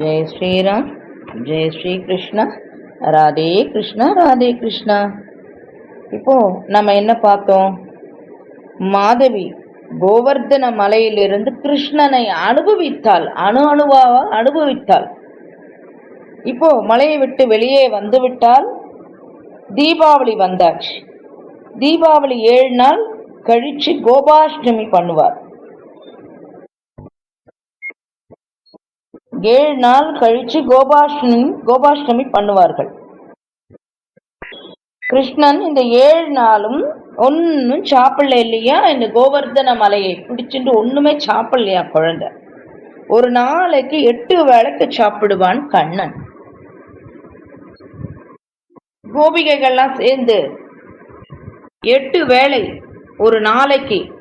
ஜெய் ஸ்ரீராம் ஜெய் ஸ்ரீ கிருஷ்ணா ராதே கிருஷ்ணா ராதே கிருஷ்ணா இப்போ நம்ம என்ன பார்த்தோம்? மாதவி கோவர்தன மலையிலிருந்து கிருஷ்ணனை அனுபவித்தாள் அணு அணுவாக அனுபவித்தாள். இப்போ மலையை விட்டு வெளியே வந்து விட்டால் தீபாவளி வந்தாச்சு. தீபாவளி ஏழு நாள் கழிச்சு கோபாஷ்டமி பண்ணுவார். ஏழு நாள் கழிச்சு கோபாஷ்டமி கோபாஷ்டமி பண்ணுவார்கள். கிருஷ்ணன் இந்த ஏழு நாளும் ஒன்றும் சாப்பிடல இல்லையா? இந்த கோவர்தன மலையை பிடிச்சிட்டு ஒன்றுமே சாப்பிடலையா குழந்தை? ஒரு நாளைக்கு எட்டு வேளைக்கு சாப்பிடுவான் கண்ணன். கோபிகைகள்லாம் சேர்ந்து எட்டு வேளை ஒரு நாளைக்கு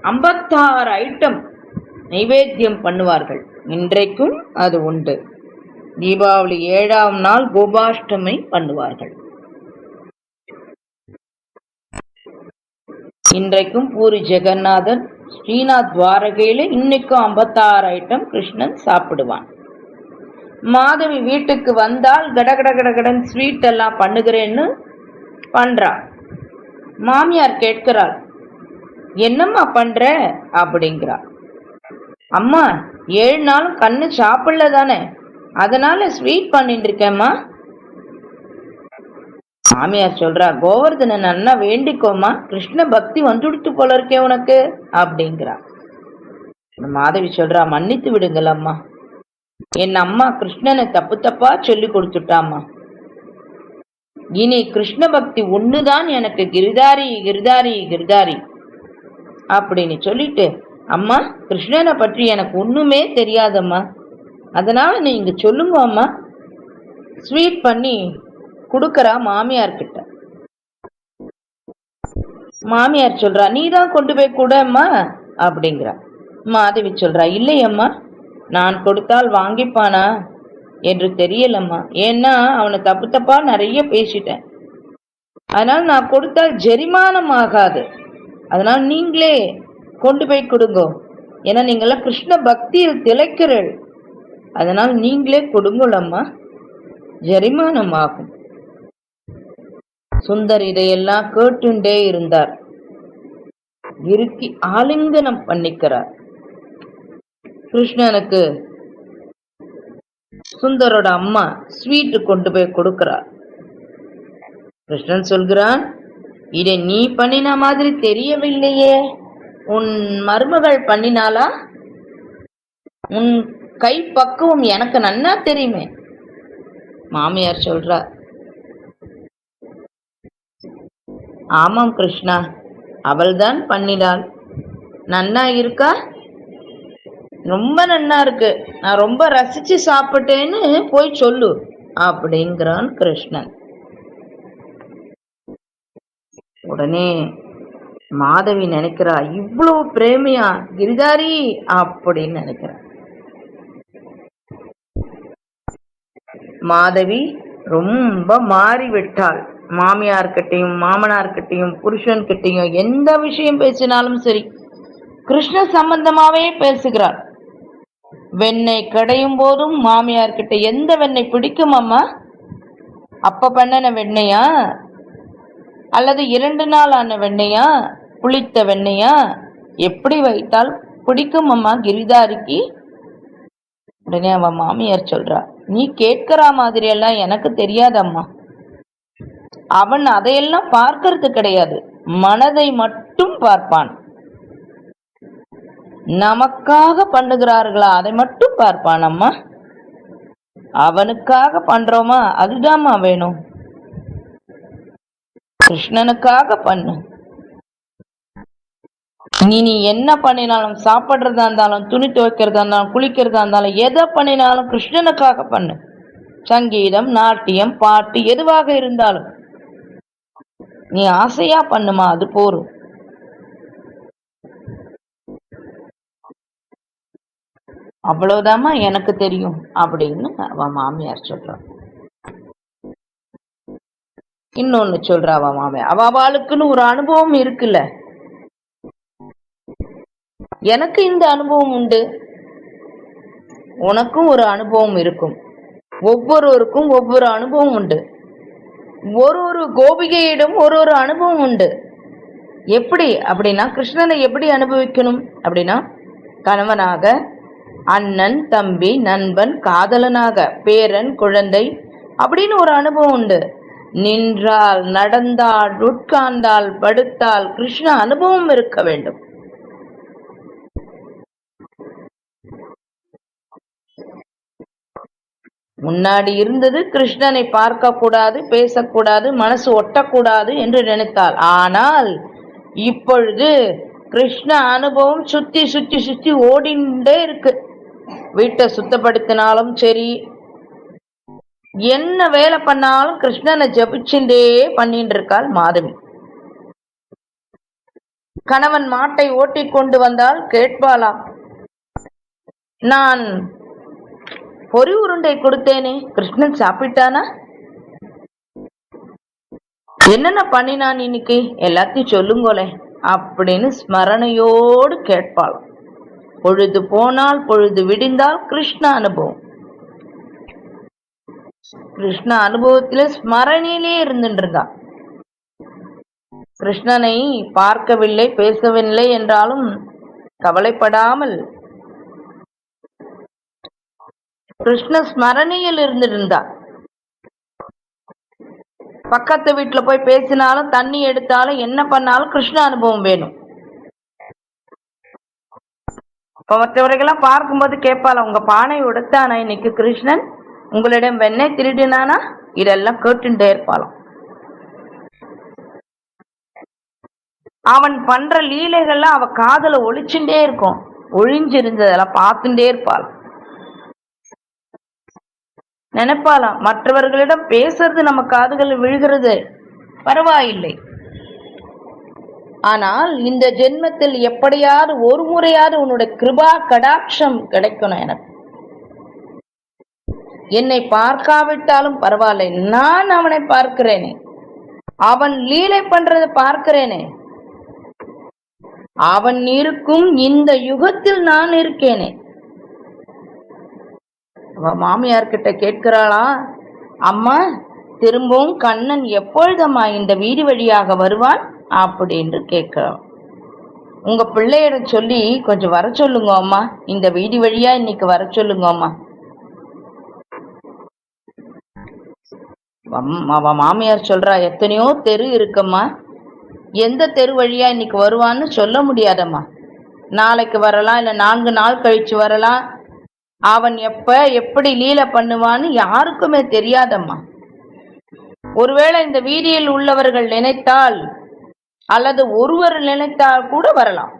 ஐம்பத்தாறு ஐட்டம் நைவேத்தியம் பண்ணுவார்கள். இன்றைக்கும் அது உண்டு. தீபாவளி ஏழாம் நாள் கோபாஷ்டமி பண்ணுவார்கள். இன்றைக்கும் பூரி ஜெகநாதன் ஸ்ரீநாத் துவாரகையில் இன்னைக்கும் ஐம்பத்தாறு ஐட்டம் கிருஷ்ணன் சாப்பிடுவான். மாதவி வீட்டுக்கு வந்தால் கடகட கடகடன் ஸ்வீட் எல்லாம் பண்ணுகிறேன்னு பண்ணுறான் மாமியார் கேட்கிறாள் என்னம்மா பண்ற? அப்படிங்கிறா அம்மா ஏழு நாளும் கண்ணு சாப்பிடல தானே அதனால ஸ்வீட் பண்ணிட்டு இருக்கேம்மா. மாமியார் சொல்றா கோவர்தனன் அண்ணா வேண்டிக்கோமா கிருஷ்ண பக்தி வந்துடுத்து போல இருக்கே உனக்கு அப்படிங்கிறா. மாதவி சொல்றா மன்னித்து விடுங்கள் அம்மா என் அம்மா கிருஷ்ணனை தப்பு தப்பா சொல்லி கொடுத்துட்டாம்மா. இனி கிருஷ்ண பக்தி ஒண்ணுதான் எனக்கு கிரிதாரி கிரிதாரி கிரிதாரி அப்படின்னு சொல்லிட்டு அம்மா கிருஷ்ணனை பற்றி எனக்கு ஒன்றுமே தெரியாதம்மா. அதனால் நீங்கள் சொல்லுங்க அம்மா. ஸ்வீட் பண்ணி கொடுக்குறா மாமியார்கிட்ட. மாமியார் சொல்கிறா நீ தான் கொண்டு போய் கூடம்மா அப்படிங்கிறா. மாதவி சொல்கிறா இல்லையம்மா நான் கொடுத்தால் வாங்கிப்பானா? என்று தெரியலம்மா. ஏன்னா அவனை தப்பு தப்பா நிறைய பேசிட்டேன். அதனால் நான் கொடுத்தால் ஜெரிமானம் ஆகாது. அதனால் நீங்களே கொண்டு போய் கொடுங்கோ. ஏன்னா நீங்களாம் கிருஷ்ண பக்தியில் திளைக்கிறீள் அதனால் நீங்களே கொடுங்கலம்மா. ஜரிமானம் ஆகும் சுந்தர் இதையெல்லாம் கேட்டுண்டே இருந்தார். இறுக்கி ஆலிங்கனம் பண்ணிக்கிறார். கிருஷ்ணனுக்கு சுந்தரோட அம்மா ஸ்வீட்டு கொண்டு போய் கொடுக்கிறார். கிருஷ்ணன் சொல்கிறான் இதை நீ பண்ணின மாதிரி தெரியவில்லையே. உன் மருமகள் பண்ணினாளா? உன் கை பக்குவம் எனக்கு நன்னா தெரியுமே மாமியார் சொல்றார் ஆமாம் கிருஷ்ணா அவள்தான் பண்ணினாள். நன்னா இருக்கா? ரொம்ப நன்னா இருக்கு. நான் ரொம்ப ரசிச்சு சாப்பிட்டேன்னு போய் சொல்லு அப்படிங்கிறான் கிருஷ்ணன். உடனே மாதவி நினைக்கிறா இவ்வளவு பிரேமியா கிரிதாரி அப்படின்னு நினைக்கிறா. மாதவி ரொம்ப மாறி விட்டாள் மாமியார்கிட்டையும் மாமனார்கிட்டையும் புருஷன்கிட்டையும் எந்த விஷயம் பேசினாலும் சரி கிருஷ்ண சம்பந்தமாவே பேசுகிறாள். வெண்ணெய் கடையும் போதும் மாமியார் கிட்ட எந்த வெண்ணெய் பிடிக்கும் அம்மா? அப்ப பண்ணன வெண்ணெயா? அல்லது இரண்டு நாள் ஆன வெண்ணெயா? புளித்த வெண்ணையா? எப்படி வைத்தால் பிடிக்கும் அம்மா கிரிதாரிக்கு? உடனே அவன் மாமியார் சொல்றா நீ கேட்கிற மாதிரி எல்லாம் எனக்கு தெரியாதம்மா. அவன் அதையெல்லாம் பார்க்கறது கிடையாது. மனதை மட்டும் பார்ப்பான். நமக்காக பண்ணுகிறார்களா? அதை மட்டும் பார்ப்பான் அம்மா அவனுக்காக பண்றோமா? அதுதாம்மா வேணும். கிருஷ்ணனுக்காக பண்ணு. நீ நீ என்ன பண்ணினாலும் சாப்பிட்றதா இருந்தாலும் துணி துவைக்கிறதா இருந்தாலும் குளிக்கிறதா இருந்தாலும் எதை பண்ணினாலும் கிருஷ்ணனுக்காக பண்ணு. சங்கீதம் நாட்டியம் பாட்டு எதுவாக இருந்தாலும். நீ ஆசையா பண்ணுமா அது போரும். அவ்வளவுதாம்மா எனக்கு தெரியும் அப்படின்னு அவ மாமியார் சொல்றான் இன்னொன்னு சொல்றா அவ மாமியார். அவளுக்குன்னு ஒரு அனுபவம் இருக்குல்ல. எனக்கு இந்த அனுபவம் உண்டு. உனக்கும் ஒரு அனுபவம் இருக்கும். ஒவ்வொருவருக்கும் ஒவ்வொரு அனுபவம் உண்டு. ஒரு ஒரு கோபிகையிடம் ஒரு ஒரு அனுபவம் உண்டு. எப்படி? அப்படின்னா கிருஷ்ணனை எப்படி அனுபவிக்கணும்? அப்படின்னா கணவனாக அண்ணன் தம்பி நண்பன் காதலனாக பேரன் குழந்தை அப்படின்னு ஒரு அனுபவம் உண்டு. நின்றால் நடந்தால் உட்கார்ந்தால் படுத்தால் கிருஷ்ண அனுபவம் இருக்க வேண்டும். முன்னாடி இருந்தது கிருஷ்ணனை பார்க்க கூடாது பேசக்கூடாது மனசு ஒட்டக்கூடாது என்று நினைத்தாள். ஆனால் இப்பொழுது கிருஷ்ண அனுபவம் சுத்தி சுத்தி சுத்தி ஓடிண்டே இருக்கு. வீட்டை சுத்தப்படுத்தினாலும் சரி என்ன வேலை பண்ணாலும் கிருஷ்ணனை ஜபிச்சுட்டே பண்ணிட்டு இருக்காள் மாதவி. கணவன் மாட்டை ஓட்டி கொண்டு வந்தால் கேட்பாளா நான் பொறி உருண்டை கொடுத்தேனே. கிருஷ்ணன் சாப்பிட்டானா? என்னென்ன பண்ணினான் இன்னைக்கு? எல்லாத்தையும் சொல்லுங்களே அப்படின்னு ஸ்மரணையோடு கேட்பாள். பொழுது போனால் பொழுது விடிந்தால் கிருஷ்ண அனுபவம். கிருஷ்ண அனுபவத்திலே ஸ்மரணியிலே இருந்துட்டு இருந்தா கிருஷ்ணனை பார்க்கவில்லை பேசவில்லை என்றாலும் கவலைப்படாமல் கிருஷ்ண ஸ்மரணியில் இருந்திருந்தா. பக்கத்து வீட்டுல போய் பேசினாலும் தண்ணி எடுத்தாலும் என்ன பண்ணாலும் கிருஷ்ண அனுபவம் வேணும். இப்ப மற்றவர்களெல்லாம் பார்க்கும்போது கேட்பால உங்க பானை உடுத்தானா இன்னைக்கு கிருஷ்ணன்? உங்களிடம் வெண்ணெய் திருடினானா? இதெல்லாம் கேட்டுட்டே இருப்பாளாம். அவன் பண்ற லீலைகள்லாம் அவ காதல ஒழிச்சுட்டே இருக்கும். ஒழிஞ்சிருந்ததெல்லாம் பார்த்துட்டே இருப்பாளாம் நினைப்பாலாம் மற்றவர்களிடம் பேசுறது நம்ம காதுகள் விழுகிறது. பரவாயில்லை. ஆனால் இந்த ஜென்மத்தில் எப்படியாவது ஒரு முறையாவது உன்னோட கிருபா கடாட்சம் கிடைக்கணும் எனக்கு. என்னை பார்க்காவிட்டாலும் பரவாயில்லை. நான் அவனை பார்க்கிறேனே. அவன் லீலை பண்றதை பார்க்கிறேனே. அவன் இருக்கும் இந்த யுகத்தில் நான் இருக்கேனே. மாமியார்கிட்ட மாமியார் கேட்கிறாளா? அம்மா திரும்பவும் கண்ணன் எப்பொழுதம்மா இந்த வீடு வழியாக வருவான்? அப்படின்னு கேட்கலாம் உங்க பிள்ளையிடம் சொல்லி கொஞ்சம் வர சொல்லுங்க அம்மா. இந்த வீடு வழியா இன்னைக்கு வர சொல்லுங்க அம்மா. அவ மாமியார் சொல்றா எத்தனையோ தெரு இருக்கும்மா. எந்த தெரு வழியா இன்னைக்கு வருவான்னு சொல்ல முடியாதம்மா. நாளைக்கு வரலாம் இல்லை நான்கு நாள் கழிச்சு வரலாம். அவன் எப்ப எப்படி லீலை பண்ணுவான்னு யாருக்குமே தெரியாதம்மா. ஒருவேளை இந்த வீதியில் உள்ளவர்கள் நினைத்தால் அல்லது ஒருவர் நினைத்தால் கூட வரலாம்.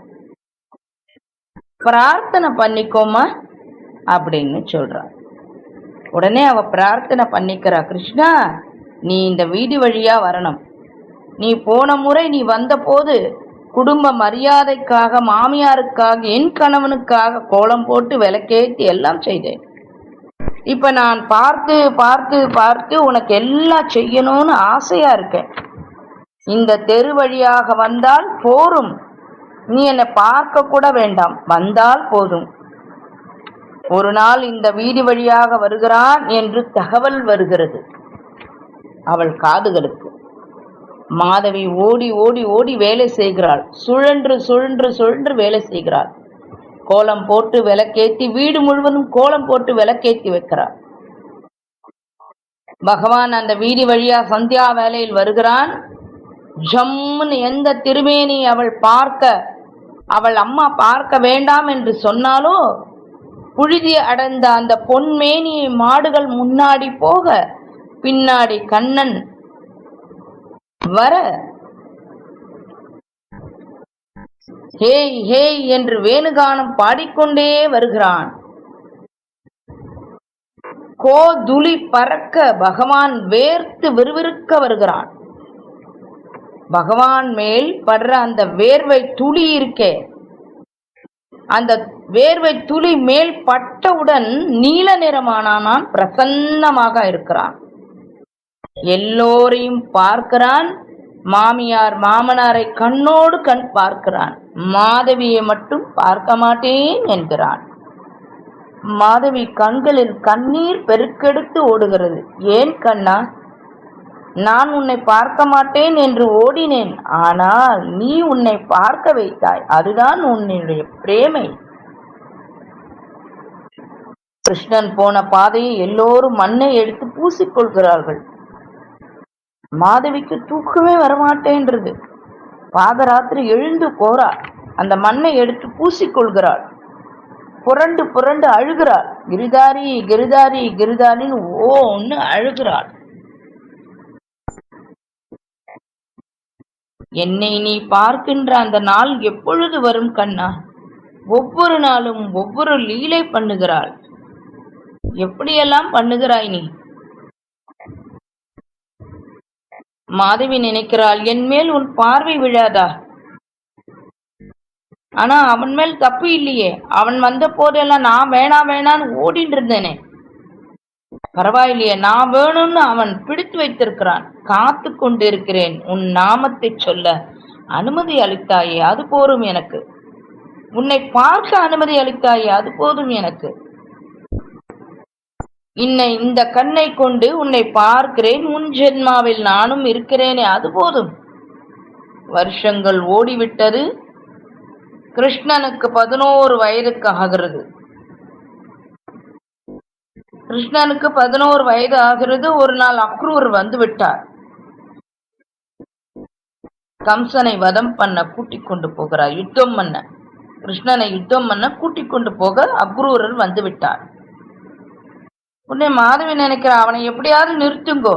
பிரார்த்தனை பண்ணிக்கோமா அப்படின்னு சொல்றான் உடனே அவ பிரார்த்தனை பண்ணிக்கிறா கிருஷ்ணா நீ இந்த வீதி வழியா வரணும். நீ போன முறை நீ வந்தபோது குடும்ப மரியாதைக்காக மாமியாருக்காக என் கணவனுக்காக கோலம் போட்டு விளக்கேற்றி எல்லாம் செய்தேன். இப்ப நான் பார்த்து பார்த்து பார்த்து உனக்கு எல்லாம் செய்யணும்னு ஆசையா இருக்கேன். இந்த தெரு வழியாக வந்தால் போரும். நீ என்னை பார்க்க கூட வேண்டாம். வந்தால் போதும். ஒரு நாள் இந்த வீதி வழியாக வருகிறான் என்று தகவல் வருகிறது. அவள் காதுகளுக்கு. மாதவி ஓடி ஓடி ஓடி வேலை செய்கிறாள். சுழன்று சுழன்று சுழன்று வேலை செய்கிறாள். கோலம் போட்டு விளக்கேத்தி வீடு முழுவதும் கோலம் போட்டு விளக்கேத்தி வைக்கிறாள். பகவான் அந்த வீதி வழியா சந்தியா வேலையில் வருகிறான். ஜம்முன்னு எந்த திருமேனி அவள் பார்க்க அவள் அம்மா பார்க்க வேண்டாம் என்று சொன்னாலோ புழுதி அடைந்த அந்த பொன்மேனியை மாடுகள் முன்னாடி போக பின்னாடி கண்ணன் வர. ஹேய் ஹேய் என்று வேணுகானம் பாடிக்கொண்டே வருகிறான். கோதுளி பறக்க பகவான் வேர்த்து விறுவிறுக்க வருகிறான். பகவான் மேல் படுற அந்த வேர்வை துளி இருக்கே. அந்த வேர்வை துளி மேல் பட்டவுடன் நீல நிறமானான் பிரசன்னமாக இருக்கிறான். எல்லோரையும் பார்க்கிறான் மாமியார் மாமனாரை கண்ணோடு கண் பார்க்கிறான். மாதவியை மட்டும் பார்க்க மாட்டேன் என்கிறான். மாதவி கண்களில் கண்ணீர் பெருக்கெடுத்து ஓடுகிறது. ஏன் கண்ணா? நான் உன்னை பார்க்க மாட்டேன் என்று ஓடினேன். ஆனால் நீ உன்னை பார்க்க வைத்தாய். அதுதான் உன்னுடைய பிரேமை. கிருஷ்ணன் போன பாதையை எல்லோரும் மண்ணை எடுத்து பூசிக்கொள்கிறார்கள். மாதவிக்கு தூக்கமே வரமாட்டேன்றது. பாதராத்திரி எழுந்து போறா. அந்த மண்ணை எடுத்து பூசிக்கொள்கிறாள். புரண்டு புரண்டு அழுகிறாள். கிரிதாரி கிரிதாரி கிரிதாரின்னு ஒன்று அழுகிறாள். என்னை நீ பார்க்கின்ற அந்த நாள் எப்பொழுது வரும் கண்ணா? ஒவ்வொரு நாளும் ஒவ்வொரு லீலை பண்ணுகிறாள். எப்படியெல்லாம் பண்ணுகிறாய் நீ? மாதவி நினைக்கிறாள் என் மேல் உன் பார்வை விழாதா? ஆனா அவன் மேல் தப்பு இல்லையே. அவன் வந்த போதெல்லாம் நான் வேணா வேணான்னு ஓடிட்டு இருந்தேனே. பரவாயில்லையே நான் வேணும்னு அவன் பிடித்து வைத்திருக்கிறான். காத்து கொண்டிருக்கிறேன் உன் நாமத்தை சொல்ல அனுமதி அளித்தாயே அது போதும் எனக்கு. உன்னை பார்க்க அனுமதி அளித்தாயே அது போதும் எனக்கு. இன்னை இந்த கண்ணை கொண்டு உன்னை பார்க்கிறேன் உன் ஜென்மாவில் நானும் இருக்கிறேனே அது போதும். வருஷங்கள் ஓடிவிட்டது கிருஷ்ணனுக்கு பதினோரு வயதுக்கு ஆகிறது. கிருஷ்ணனுக்கு பதினோரு வயது ஆகிறது ஒரு நாள் அக்ரூர் வந்து விட்டார் கம்சனை வதம் பண்ண கூட்டிக் கொண்டு போகிறார் யுத்தம் பண்ண. கிருஷ்ணனை யுத்தம் பண்ண கூட்டிக் கொண்டு போக அக்ரூரர் வந்து விட்டார் உன்னை மாதவி நினைக்கிற அவனை எப்படியாவது நிறுத்துங்கோ.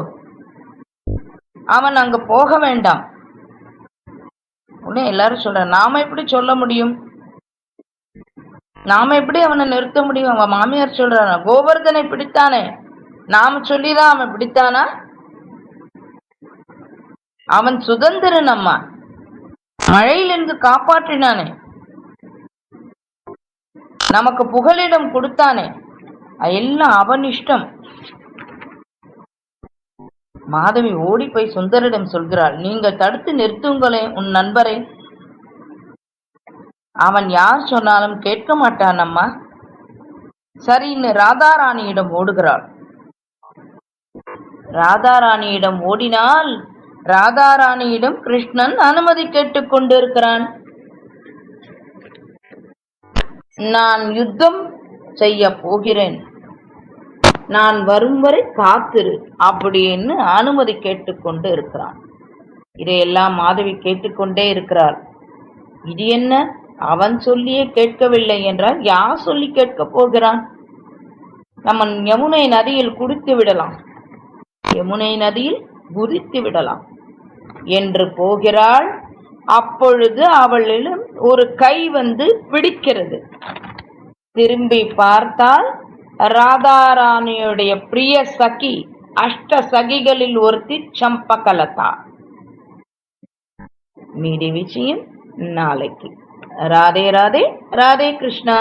அவன் அங்க போக வேண்டாம். உடனே எல்லாரும் சொல்ற நாம எப்படி சொல்ல முடியும்? நாம எப்படி அவனை நிறுத்த முடியும்? அவன் மாமியார் சொல்றான கோவர்தனை பிடித்தானே? நாம சொல்லிதான் அவன் பிடித்தானா? அவன் சுதந்திரன் அம்மா. மழையிலிருந்து காப்பாற்றினானே. நமக்கு புகலிடம் கொடுத்தானே. எல்லாம் அவன் இஷ்டம் மாதவி ஓடி போய் சுந்தரிடம் சொல்கிறாள் நீங்கள் தடுத்து நிறுத்துங்களே உன் நண்பரை. அவன் யார் சொன்னாலும் கேட்க மாட்டான் அம்மா சரின்னு ராதாராணியிடம் ஓடுகிறாள். ராதாராணியிடம் ஓடினால் ராதாராணியிடம் கிருஷ்ணன் அனுமதி கேட்டுக் கொண்டிருக்கிறான். நான் யுத்தம் செய்ய போகிறேன். நான் வரும் வரை காத்திரு அப்படின்னு அனுமதி கேட்டுக்கொண்டு இருக்கிறான். இதையெல்லாம் மாதவி கேட்டுக்கொண்டே இருக்கிறாள். இது என்ன? அவன் சொல்லியே கேட்கவில்லை என்றால் யார் சொல்லி கேட்கப் போகிறான்? நம்ம யமுனை நதியில் குடித்து விடலாம். யமுனை நதியில் குதித்து விடலாம். என்று போகிறாள். அப்பொழுது அவளிலும் ஒரு கை வந்து பிடிக்கிறது. திரும்பி பார்த்தால் ராதாராணியுடைய பிரிய சகி அஷ்ட சகிகளில் ஒருத்தி சம்பகலதா. மீதி விஷயம் நாளைக்கு. ராதே ராதே ராதே கிருஷ்ணா.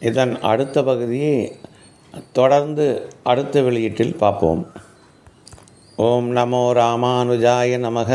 இதன் அடுத்த பகுதியை தொடர்ந்து அடுத்த வெளியீட்டில் பார்ப்போம். ஓம் நமோ ராமானுஜாய நமக.